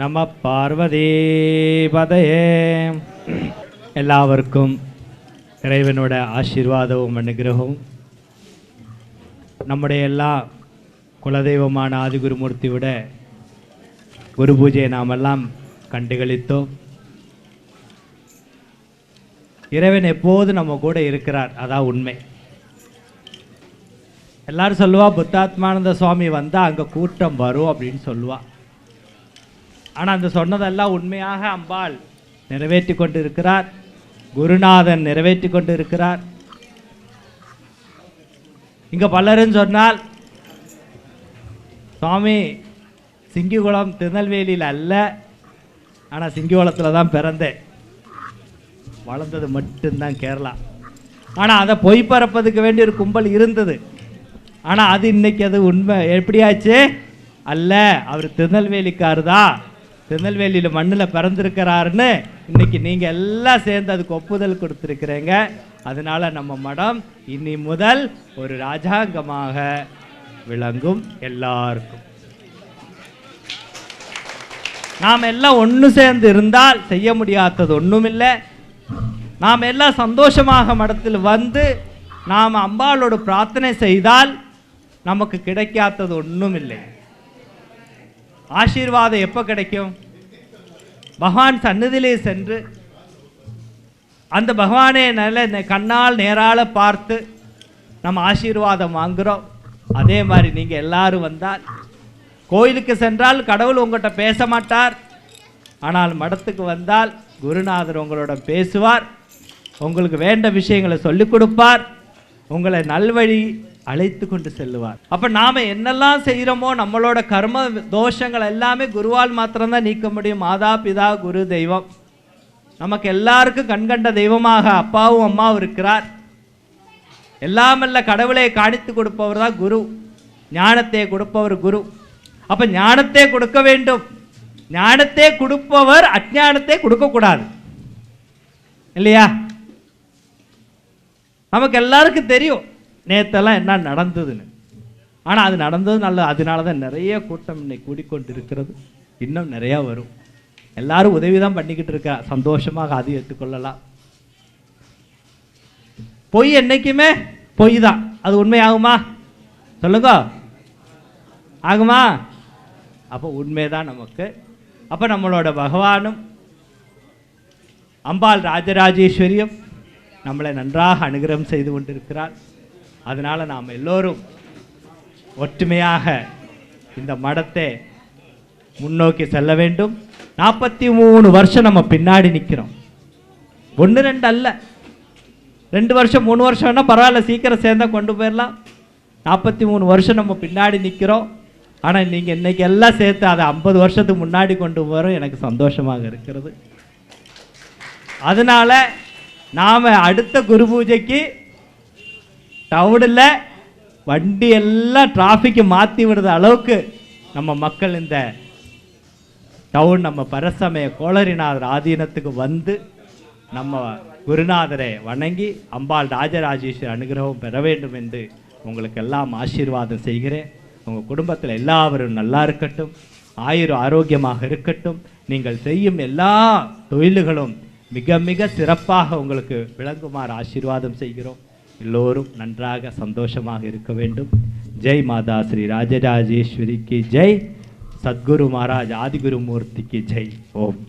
நம பார்வதீபதையே. எல்லாவருக்கும் இறைவனோட ஆசீர்வாதமும் அனுகிரகமும். நம்முடைய எல்லா குலதெய்வமான ஆதிகுருமூர்த்தி விட குரு பூஜையை நாமெல்லாம் கண்டுகளித்தோம். இறைவன் எப்போது நம்ம கூட இருக்கிறார் அதான் உண்மை. எல்லாரும் சொல்லுவா புத்தாத்மானந்த சுவாமி வந்தால் அங்கே கூட்டம் வரும் அப்படின்னு சொல்லுவாள் ஆனால் அந்த சொன்னதெல்லாம் உண்மையாக அம்பாள் நிறைவேற்றி கொண்டு இருக்கிறார் குருநாதன் நிறைவேற்றி கொண்டு இருக்கிறார் இங்கே பலருன்னு சொன்னால் சுவாமி சிங்கிகுளம் திருநெல்வேலியில் அல்ல ஆனால் சிங்கிகுளத்தில் தான் பிறந்தேன். வளர்ந்தது மட்டும்தான் கேரளா. ஆனால் அதை பொய் பரப்பதுக்கு வேண்டிய ஒரு கும்பல் இருந்தது. ஆனால் அது இன்னைக்கு அது உண்மை. எப்படியாச்சு? அல்ல அவர் திருநெல்வேலிக்காரு தான் திருநெல்வேலியில் மண்ணில் பிறந்திருக்கிறாருன்னு இன்னைக்கு நீங்கள் எல்லாம் சேர்ந்து அதுக்கு ஒப்புதல் கொடுத்துருக்குறீங்க. அதனால நம்ம மடம் இனி முதல் ஒரு ராஜாங்கமாக விளங்கும் எல்லாருக்கும். நாம் எல்லாம் ஒன்று சேர்ந்து இருந்தால் செய்ய முடியாதது ஒன்றுமில்லை நாம் எல்லாம் சந்தோஷமாக மடத்தில் வந்து நாம் அம்பாளோடு பிரார்த்தனை செய்தால் நமக்கு கிடைக்காதது ஒன்றும் இல்லை ஆசீர்வாதம் எப்போ கிடைக்கும்? பகவான் சன்னதியிலே சென்று அந்த பகவானே நல்ல கண்ணால் நேரால பார்த்து நம்ம ஆசீர்வாதம் வாங்குகிறோம் அதே மாதிரி நீங்கள் எல்லாரும் வந்தால் கோயிலுக்கு சென்றால் கடவுள் உங்கள்கிட்ட பேச மாட்டார். ஆனால் மடத்துக்கு வந்தால் குருநாதர் உங்களோட பேசுவார். உங்களுக்கு வேண்ட விஷயங்களை சொல்லிக் கொடுப்பார். உங்களை நல்வழி அழைத்து கொண்டு செல்லுவார். அப்போ நாம் என்னெல்லாம் செய்கிறோமோ நம்மளோட கர்ம தோஷங்கள் எல்லாமே குருவால் மாத்திரம்தான் நீக்க முடியும். மாதா பிதா குரு தெய்வம். நமக்கு எல்லாருக்கும் கண்கண்ட தெய்வமாக அப்பாவும் அம்மாவும் இருக்கிறார். எல்லாமல்ல கடவுளை காணித்து கொடுப்பவர் தான் குரு. ஞானத்தை கொடுப்பவர் குரு. அப்ப ஞானத்தை கொடுக்க வேண்டும். ஞானத்தை கொடுப்பவர் அஞ்ஞானத்தை கொடுக்கக்கூடாது. இல்லையா? நமக்கு எல்லாருக்கும் தெரியும். நேத்தெல்லாம் என்ன நடந்ததுன்னு? ஆனால் அது நடந்தது நல்ல அதனால தான் நிறைய கூட்டம் இன்னைக்கு கூடிக்கொண்டு இருக்கிறது இன்னும் நிறையா வரும். எல்லாரும் உதவி தான் பண்ணிக்கிட்டு இருக்கா. சந்தோஷமாக அது ஏற்றுக்கொள்ளலாம். பொய் என்னைக்குமே? பொய் தான் அது உண்மையாகுமா? சொல்லுங்க. ஆகுமா? அப்போ உண்மைதான் நமக்கு. அப்போ நம்மளோட பகவானும் அம்பாள் ராஜராஜேஸ்வரியும் நம்மளை நன்றாக அனுகிரகம் செய்து கொண்டிருக்கிறார். அதனால் நாம் எல்லோரும் ஒற்றுமையாக இந்த மடத்தை முன்னோக்கி செல்ல வேண்டும். நாற்பத்தி மூணு வருஷம் நம்ம பின்னாடி நிற்கிறோம் ஒன்று ரெண்டு அல்ல. ரெண்டு வருஷம் மூணு வருஷம்னா பரவாயில்ல சீக்கிரம் சேர்ந்தா கொண்டு போயிடலாம். நாற்பத்தி மூணு வருஷம் நம்ம பின்னாடி நிற்கிறோம் ஆனால் நீங்கள் இன்றைக்கி எல்லாம் சேர்த்து அதை ஐம்பது வருஷத்துக்கு முன்னாடி கொண்டு போகிறோம் எனக்கு சந்தோஷமாக இருக்கிறது. அதனால் நாம் அடுத்த குரு பூஜைக்கு டவுனில் வண்டி எல்லாம் டிராஃபிக்கு மாற்றி விடுற அளவுக்கு நம்ம மக்கள் இந்த டவுன் நம்ம பரசமய கோளரிநாதர் ஆதீனத்துக்கு வந்து நம்ம குருநாதரை வணங்கி அம்பாள் ராஜராஜேஸ்வரி அனுகிரகம் பெற வேண்டும் என்று உங்களுக்கு எல்லாம் ஆசீர்வாதம் செய்கிறேன். உங்கள் குடும்பத்தில் எல்லாவரும் நல்லா இருக்கட்டும். ஆயுர் ஆரோக்கியமாக இருக்கட்டும். நீங்கள் செய்யும் எல்லா தொழில்களும் மிக மிக சிறப்பாக உங்களுக்கு விளங்குமாறு ஆசீர்வாதம் செய்கிறோம். எல்லோரும் நன்றாக சந்தோஷமாக இருக்க வேண்டும். ஜெய் மாதா ஸ்ரீ ராஜராஜேஸ்வரிக்கு ஜெய். சத்குரு மகாராஜ் ஆதிகுரு மூர்த்திக்கு ஜெய். ஓம்.